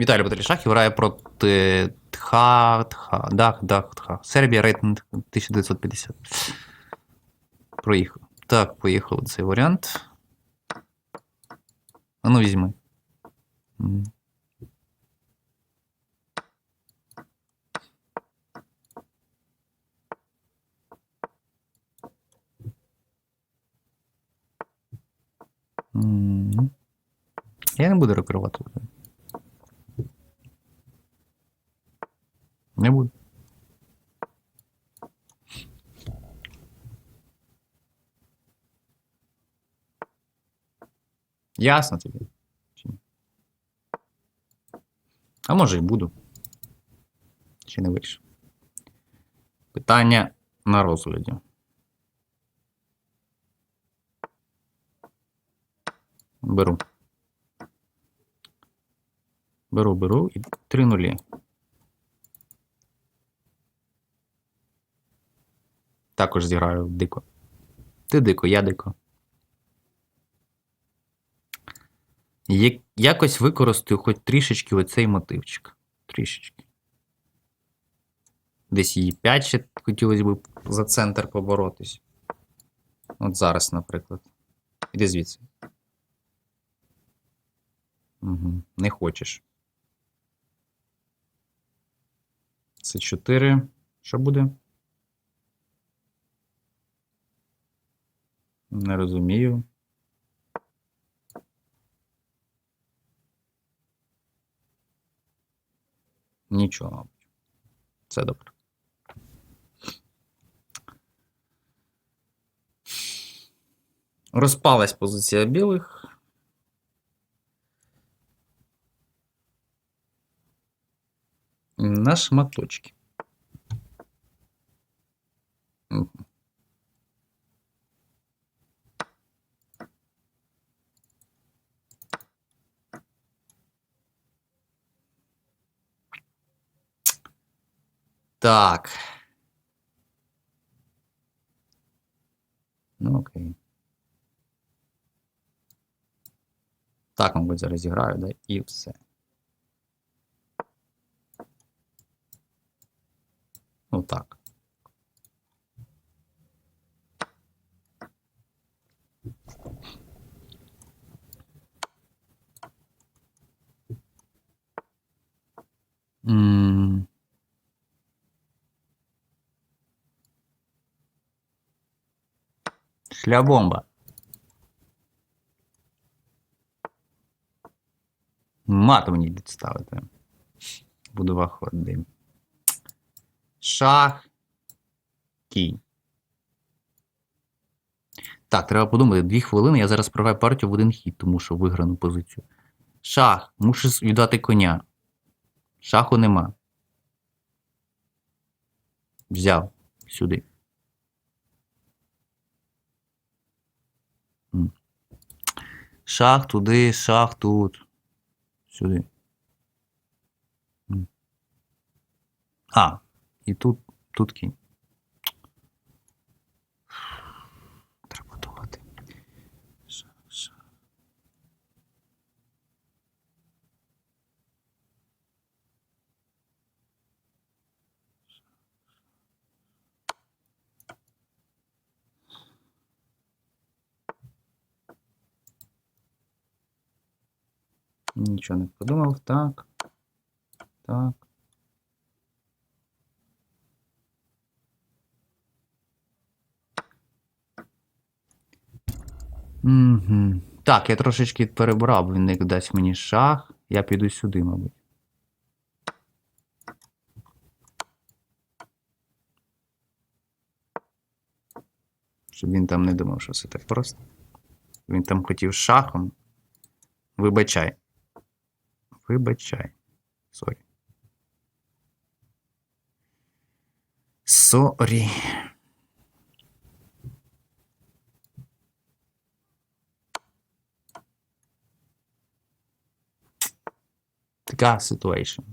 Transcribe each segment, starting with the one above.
Віталій Баталій Шахів грає проти Тха, Тха, Дах, Дах, Тха. Сербія рейтинг 1950. Проїхав. Так, поїхав цей варіант. А ну візьми. Я не буду рекрувати. Не буду. Ясно тобі? А може і буду. Чи не вирішив? Питання на розгляді. Беру. Беру, беру і три нулі. Також зіграю дико. Ти дико, я дико. Якось використаю хоч трішечки оцей мотивчик. Трішечки. Десь її 5 ще хотілося б за центр поборотись. От зараз, наприклад. Іди звідси. Угу. Не хочеш. Це 4. Що буде? Не розумію. Нічого, мабуть. Це добре. Розпалась позиція білих. На шматочки. Так. Ну, окей. Так, мабуть, зараз зіграю, да, і все. Ну так. Шлябомба. Мат мені йдуть ставити. Буду виходити. Шах. Кінь. Так, треба подумати. Дві хвилини. Я зараз програю партію в один хід, тому що виграну позицію. Шах. Мушу віддати коня. Шаху нема. Взяв. Сюди. Шах туди, шах тут. Сюди. А, і тут, тут кінь. Нічого не подумав. Так. Так. Угу. Так, я трошечки перебрав, він не дасть мені шах. Я піду сюди, мабуть. Щоб він там не думав, що все так просто. Він там хотів шахом. Вибачай. Вибачай. Сорі. Сорі. Така ситуація.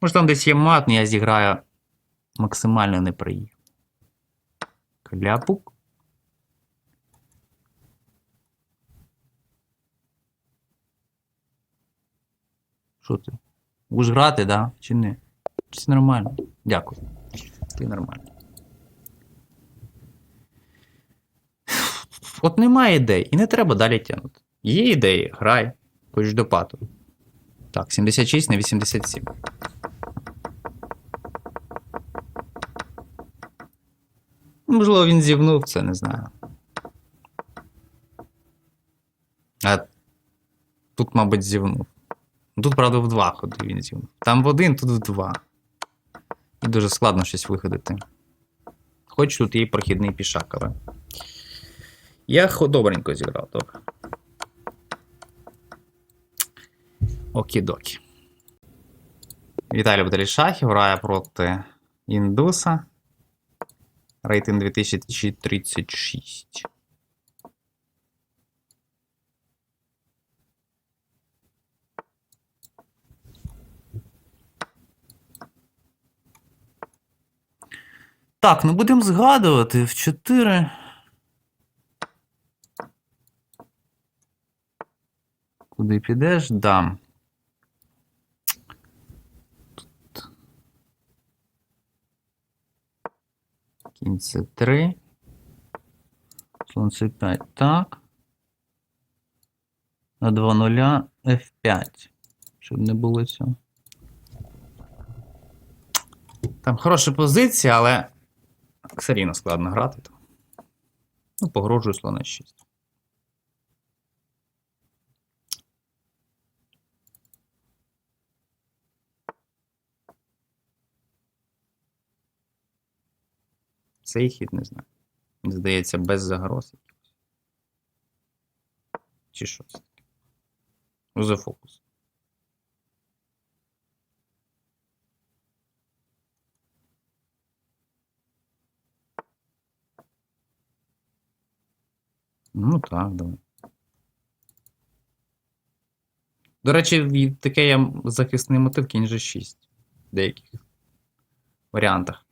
Може там десь є мат, але я зіграю максимально неприємно. Кляпук. Що ти? Будеш грати, да? Чи ні? Чи це нормально? Дякую. Ти нормально. От немає ідей, і не треба далі тягнути. Є ідеї, грай, хоч до пату. Так, 76 на 87. Можливо, він зівнув, це не знаю. А тут, мабуть, зівнув. Тут, правда, в два ходи він. Там в один, тут в два. І дуже складно щось виходити. Хоч тут є прохідний пішак, але. Я добренько зіграв, добре. Окідокі. Віталій Баталішахів грає проти індуса. Рейтинг 2036. Так, ну будемо згадувати в 4. Куди підеш? Дам. Тут. Кінь це 3. Сонце 5. Так. На 2 нуля F5. Щоб не було цього. Там хороша позиція, але все рівно складно грати. Там. Ну, погрожую слона 6. Цей хід не знаю. Здається, без загроз. якихось. Чи що таке? За фокус. Ну так, давай. До речі, таке є захисний мотив кінь G6 в деяких варіантах.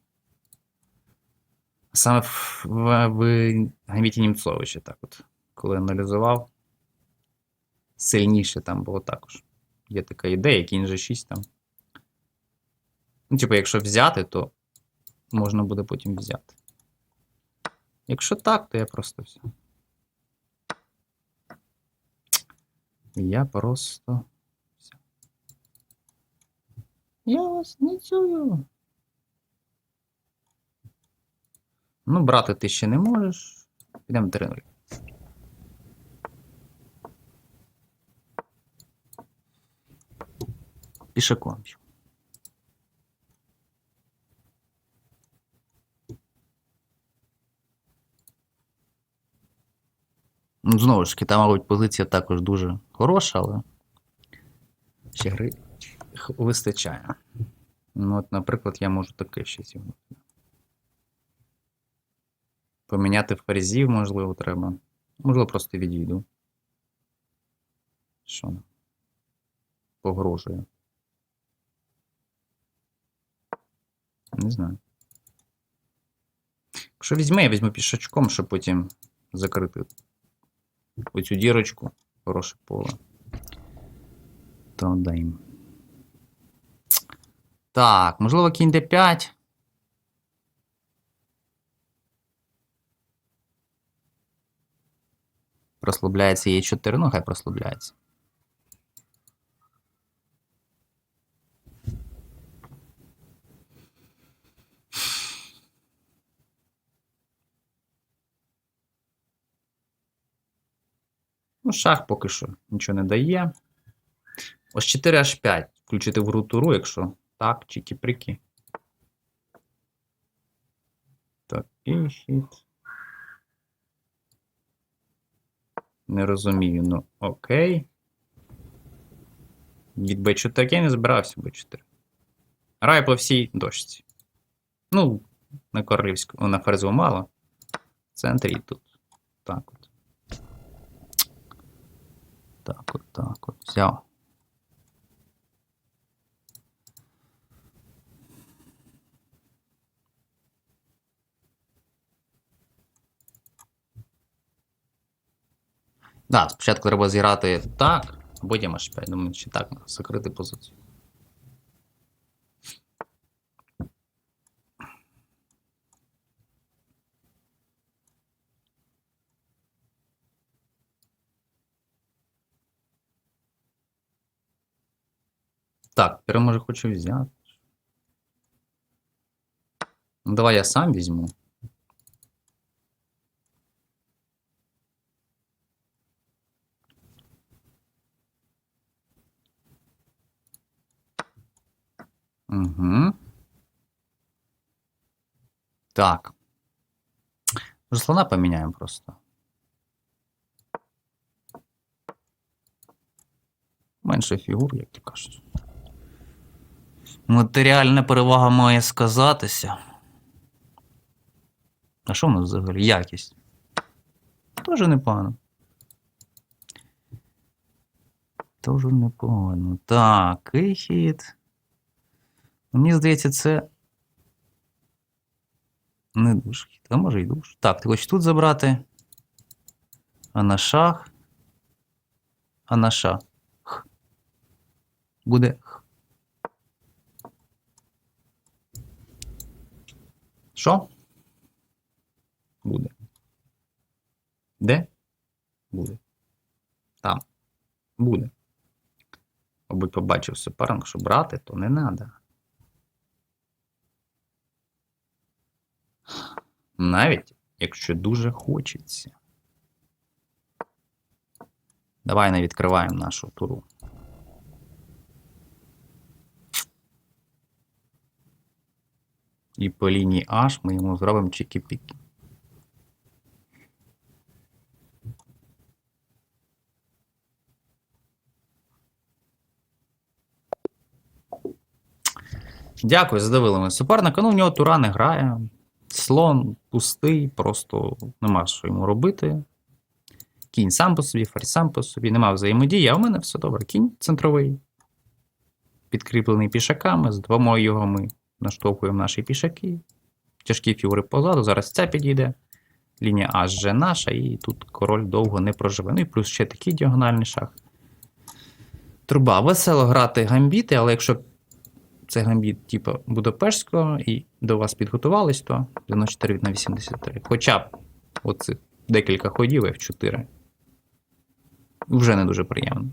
Саме в, в, в Гаміті Німцовича, так от, коли аналізував, сильніше там було також. Є така ідея, кінь G6 там. Ну, типу, якщо взяти, то можна буде потім взяти. Якщо так, то я просто все. Я просто. Все. Я вас не чую. Ну, брати ти ще не можеш. Підемо 3-0. Пішаком. Знову ж таки, там, мабуть, позиція також дуже хороша, але ще гри вистачає. Ну, от, наприклад, я можу таке ще зігнути. Поміняти ферзів, можливо, треба. Можливо, просто відійду. Що? Погрожує. Не знаю. Якщо візьме, я візьму пішачком, щоб потім закрити оцю дірочку. Хороше поле. То даємо. Так, можливо, кінь d5. Прослабляється Е4, ну хай прослабляється. Ну, шах поки що нічого не дає. Ось 4 h 5. Включити в гру туру, якщо так, чики-прики. Так, і хід. Не розумію, ну окей. Від B4 я не збирався B4. Граю по всій дошці. Ну, на королівську, на ферзову мало. В центрі і тут. Так. Так от, так от. Взяв. Да, спочатку треба зіграти так. Потім h5. Думаю, чи так закрити позицію. Так, тепер може хочу взяти. Ну, давай я сам візьму. Угу. Так. Може, слона поміняємо просто. Менше фігур, як то кажуть. Матеріальна перевага має сказатися. А що в нас взагалі? Якість. Тоже непогано. Тоже непогано. Так, і хід. Мені здається, це. Не дуже хід. А може і дуже. Так, ти хочеш тут забрати. А на шах. А на шах. Буде Що? Буде. Де? Буде. Там. Буде. Мабуть, побачив суперник, що брати, то не треба. Навіть якщо дуже хочеться. Давай не відкриваємо нашу туру. І по лінії H ми йому зробимо чики-піки. Дякую, задавили ми суперника. Ну, в нього тура не грає. Слон пустий, просто нема що йому робити. Кінь сам по собі, ферзь сам по собі, нема взаємодії, а у мене все добре. Кінь центровий, підкріплений пішаками, з двома його ми наштовхуємо наші пішаки. Тяжкі фігури позаду, зараз ця підійде. Лінія H вже наша, і тут король довго не проживе. Ну і плюс ще такий діагональний шах. Труба. Весело грати гамбіти, але якщо це гамбіт, типу Будапештського, і до вас підготувались, то 94 на 83. Хоча б оцих декілька ходів F4. Вже не дуже приємно.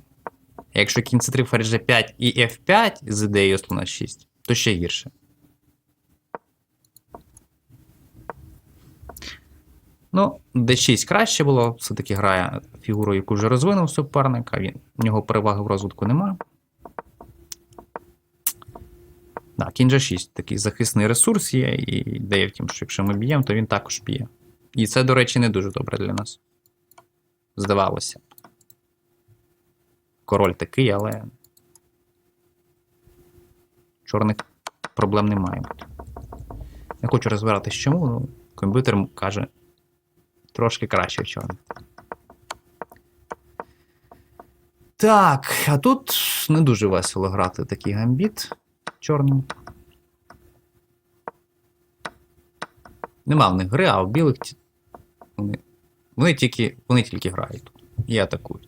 Якщо кінь c 3 ферзь G5 і F5 з ідеєю слона 6, то ще гірше. Ну, D6 краще було, все-таки грає фігуру, яку вже розвинув суперник, а він, в нього переваги в розвитку нема. Так, кінь G6 такий захисний ресурс є, і ідея в тім, що якщо ми б'ємо, то він також б'є. І це, до речі, не дуже добре для нас. Здавалося. Король такий, але. Чорних проблем немає. Не хочу розбиратись чому, ну, комп'ютер каже трошки краще в чорних. Так, а тут не дуже весело грати такий гамбіт чорним. Нема в них гри, а в білих вони, вони, тільки, вони тільки грають і атакують.